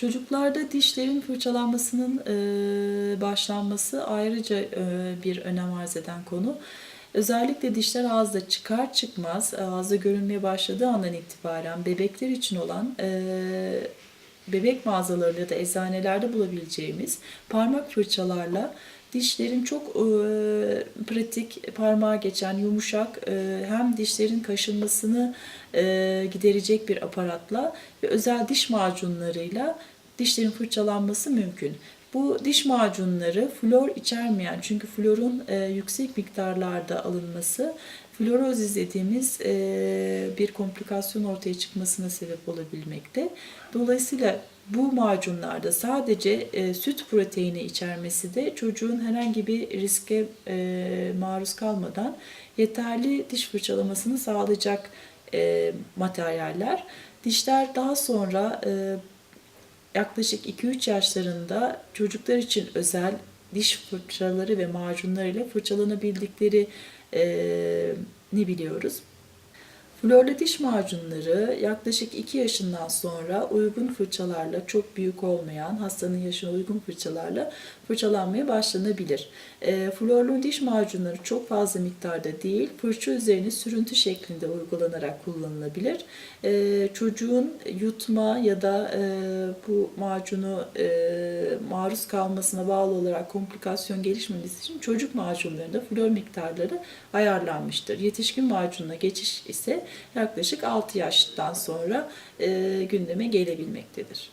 Çocuklarda dişlerin fırçalanmasının e, başlanması ayrıca e, bir önem arz eden konu. Özellikle dişler ağızda çıkar çıkmaz, ağızda görünmeye başladığı andan itibaren bebekler için olan e, bebek mağazalarında ya da eczanelerde bulabileceğimiz parmak fırçalarla dişlerin çok e, pratik, parmağa geçen, yumuşak e, hem dişlerin kaşınmasını e, giderecek bir aparatla ve özel diş macunlarıyla dişlerin fırçalanması mümkün. Bu diş macunları flor içermeyen çünkü florun e, yüksek miktarlarda alınması florozis dediğimiz e, bir komplikasyon ortaya çıkmasına sebep olabilmekte. Dolayısıyla bu macunlarda sadece e, süt proteini içermesi de çocuğun herhangi bir riske e, maruz kalmadan yeterli diş fırçalamasını sağlayacak e, materyaller. Dişler daha sonra e, yaklaşık 2-3 yaşlarında çocuklar için özel diş fırçaları ve macunlarıyla fırçalanabildikleri ne biliyoruz. Florlu diş macunları yaklaşık 2 yaşından sonra uygun fırçalarla çok büyük olmayan hastanın yaşına uygun fırçalarla fırçalanmaya başlanabilir. E, florlu diş macunları çok fazla miktarda değil fırça üzerine sürüntü şeklinde uygulanarak kullanılabilir. E, çocuğun yutma ya da e, bu macunu e, maruz kalmasına bağlı olarak komplikasyon gelişmemesi için çocuk macunlarında flor miktarları ayarlanmıştır. Yetişkin macununa geçiş ise yaklaşık 6 yaştan sonra gündeme gelebilmektedir.